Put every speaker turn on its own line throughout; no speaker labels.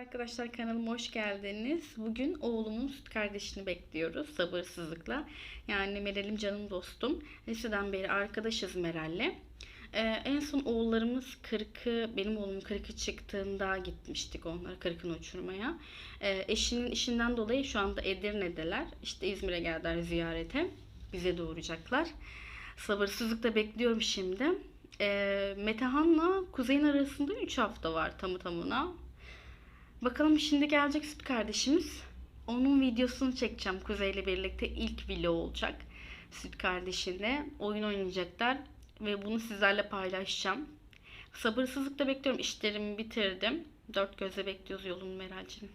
Arkadaşlar kanalıma hoş geldiniz. Bugün oğlumun süt kardeşini bekliyoruz sabırsızlıkla. Yani Meral'im canım dostum. Liseden beri arkadaşız Meral'le. Ee, en son oğullarımız 40'ı, benim oğlum 40'ı çıktığında gitmiştik onlara 40'ını uçurmaya. Ee, eşinin işinden dolayı şu anda Edirne'deler. İşte İzmir'e geldiler ziyarete. Bize doğuracaklar. Sabırsızlıkla bekliyorum şimdi. Ee, Metehan'la Kuzey'in arasında 3 hafta var tamı tamına. Bakalım şimdi gelecek süt kardeşimiz. Onun videosunu çekeceğim Kuzey'le birlikte. ilk vlog olacak. Süt kardeşinde oyun oynayacaklar ve bunu sizlerle paylaşacağım. Sabırsızlıkla bekliyorum. İşlerimi bitirdim. Dört gözle bekliyoruz yolun Meral'cim.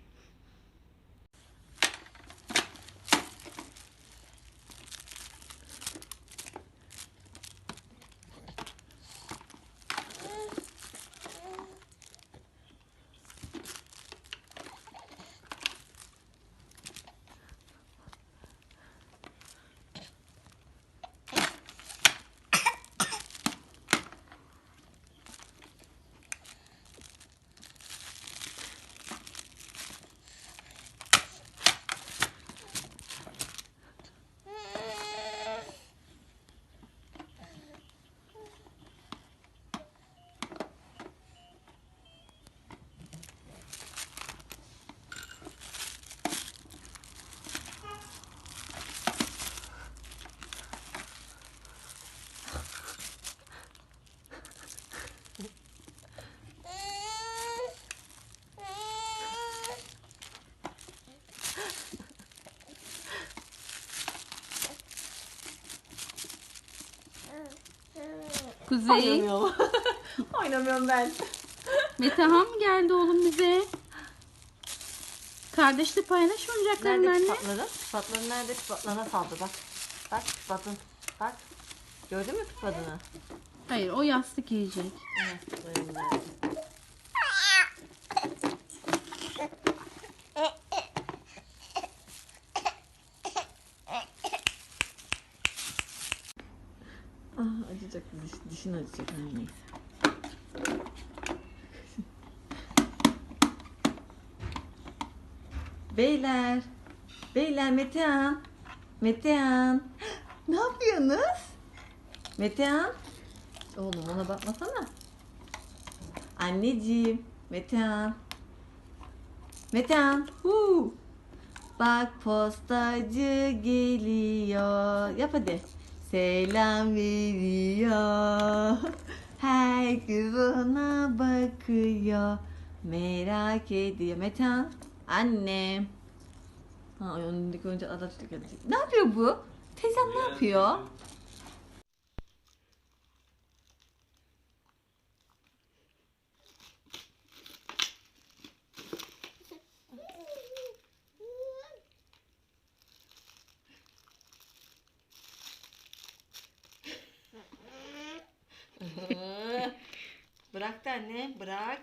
Kuzey,
Oynamıyorum. Oynamıyorum ben.
Metehan mı geldi oğlum bize? Kardeşle paylaş oyuncaklarını
Nerede
anne.
pipatların? Pipatların nerede? Pipatlarına saldı bak. Bak pipatın. Bak. Gördün mü pipatını?
Hayır o yastık yiyecek.
Yastıklarım Ah acıyacak diş, dişin acıyacak anne. Beyler. Beyler Metehan. Metehan. Ne yapıyorsunuz? Metehan. Oğlum ona bakmasana. Anneciğim. Metehan. Metehan. Huu. Bak postacı geliyor. Yap hadi. Selam veriyor. Herkes ona bakıyor. Merak ediyor. Metehan. Annem. Ha önündeki önce Atatürk gelecek. Ne yapıyor bu? Teyzem ne yapıyor? Bırak da anne bırak.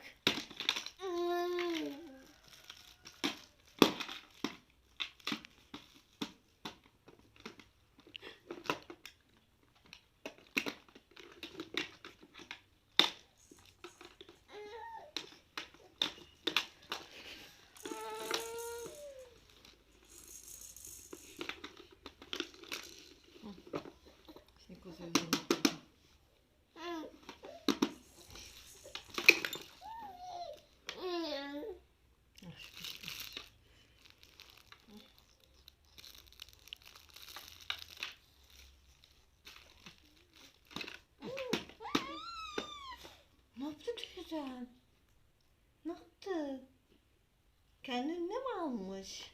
Şimdi kuzu üzerine koyacağım. Ah, şu pişti. Ne teyzen? Ne yaptı? Kendine mi almış?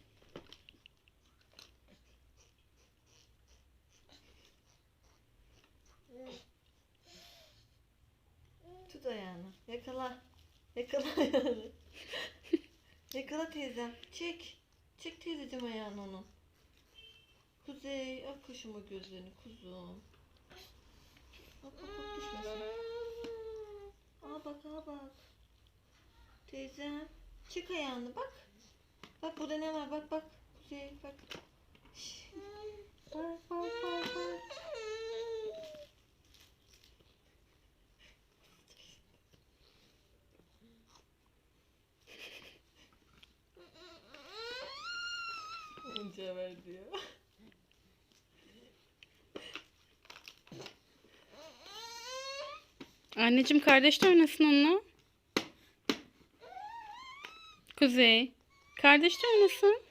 Tut ayağını. Yakala. Yakala ayağını. Yakala teyzem. Çek. Çek teyzeciğim ayağını onun. Kuzey. Al kaşıma gözlerini kuzum. Bak bak bak düşmesin. Aa bak aa bak. Teyzem. Çık ayağını bak. Bak burada ne var bak bak. Şey, bak. Şş. Bak bak bak bak. Cevher diyor.
Anneciğim kardeş de oynasın onunla. Kuzey. Kardeş de oynasın.